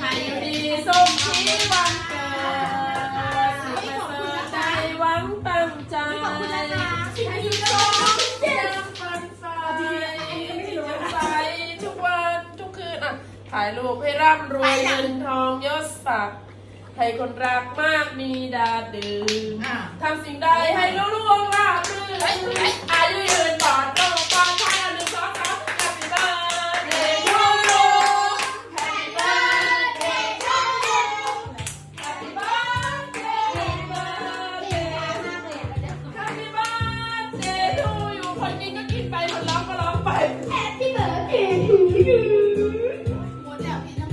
ให้ดีสมที่วังเกิดสุขปรเสริใจหวังองใจให้ดีสมที่หวังฝันใฝ่ทุกวันทุกคืนอะถ่ายรูปให้ร่ำรวยเงินทองยศศักดิ์ให้คนรักมากมีดาดื่มทำสิ่งใดให้ลูก คนกินก็กินไป คนร้องก็ร้องไป Happy birthday to you